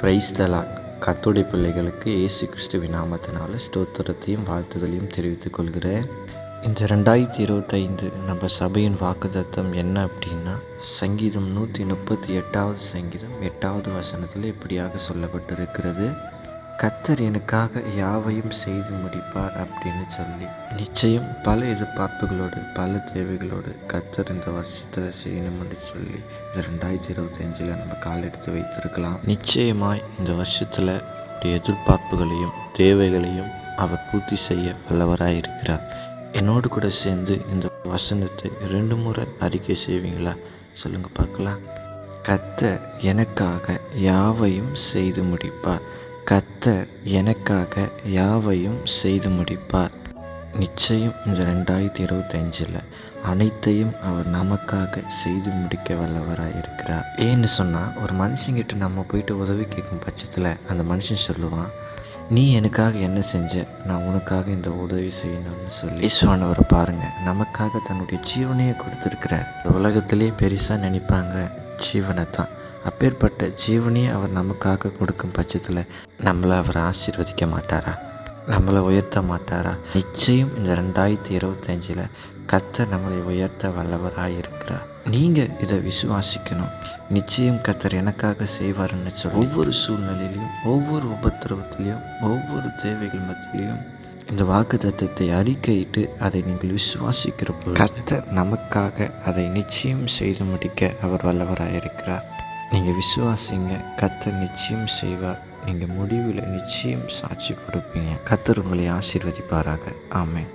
பிரைஸ்தலா கத்தோடைய பிள்ளைகளுக்கு இயேசு கிறிஸ்துவின் நாமத்தினால ஸ்தோத்திரத்தையும் வாழ்த்துதலையும் தெரிவித்துக் கொள்கிறேன். இந்த ரெண்டாயிரத்தி இருபத்தைந்து நம்ம சபையின் வாக்குதத்தம் என்ன அப்படின்னா சங்கீதம் நூற்றி முப்பத்தி எட்டாவது சங்கீதம் எட்டாவது வசனத்தில் இப்படியாக சொல்லப்பட்டிருக்கிறது. கத்தர் எனக்காக யாவையும் செய்து முடிப்பார் அப்படின்னு சொல்லி நிச்சயம் பல எதிர்பார்ப்புகளோடு பல தேவைகளோடு கத்தர் இந்த வருஷத்தில் செய்யணும்னு சொல்லி இந்த ரெண்டாயிரத்தி இருபத்தஞ்சில் நம்ம கால் எடுத்து வைத்திருக்கலாம். நிச்சயமாய் இந்த வருஷத்தில் எதிர்பார்ப்புகளையும் தேவைகளையும் அவர் பூர்த்தி செய்ய வல்லவராக இருக்கிறார். என்னோடு கூட சேர்ந்து இந்த வசனத்தை ரெண்டு முறை அறிக்கை செய்வீங்களா? சொல்லுங்கள் பார்க்கலாம். கத்தர் எனக்காக யாவையும் செய்து முடிப்பார். கத்தர் எனக்காக யாவையும் செய்து முடிப்பார். நிச்சயம் இந்த ரெண்டாயிரத்தி இருபத்தஞ்சில் அனைத்தையும் அவர் நமக்காக செய்து முடிக்க வல்லவராக இருக்கிறார். ஏன்னு சொன்னால் ஒரு மனுஷங்கிட்ட நம்ம போயிட்டு உதவி கேட்கும் பட்சத்தில் அந்த மனுஷன் சொல்லுவான் நீ எனக்காக என்ன செஞ்ச? நான் உனக்காக இந்த உதவி செய்யணும்னு சொல்லி. ஈஸ்வரனவரை பாருங்கள் நமக்காக தன்னுடைய ஜீவனையே கொடுத்துருக்கிறார். உலகத்திலே பெருசாக நினைப்பாங்க ஜீவனை தான் அப்பேற்பட்ட ஜீவனையே அவர் நமக்காக கொடுக்கும் பட்சத்தில் நம்மளை அவர் ஆசீர்வதிக்க மாட்டாரா? நம்மளை உயர்த்த மாட்டாரா? நிச்சயம் இந்த ரெண்டாயிரத்தி இருபத்தஞ்சில் கத்தர் நம்மளை உயர்த்த வல்லவராக இருக்கிறார். நீங்கள் இதை விசுவாசிக்கணும். நிச்சயம் கத்தர் எனக்காக செய்வார்னு சொல்லி ஒவ்வொரு சூழ்நிலையிலையும் ஒவ்வொரு உபத்திரவத்திலையும் ஒவ்வொரு தேவைகள் மத்தியிலையும் இந்த வாக்கு தத்துவத்தை அறிக்கையிட்டு அதை நீங்கள் விசுவாசிக்கிற போது கத்தர் நமக்காக அதை நிச்சயம் செய்து முடிக்க அவர் வல்லவராக இருக்கிறார். நீங்கள் விசுவாசிங்க கத்தர் நிச்சயம் செய்வார். நீங்கள் முடிவில் நிச்சயம் சாட்சி கொடுப்பீங்க. கத்தர் உங்களை ஆசீர்வதிப்பாராக. ஆமேன்.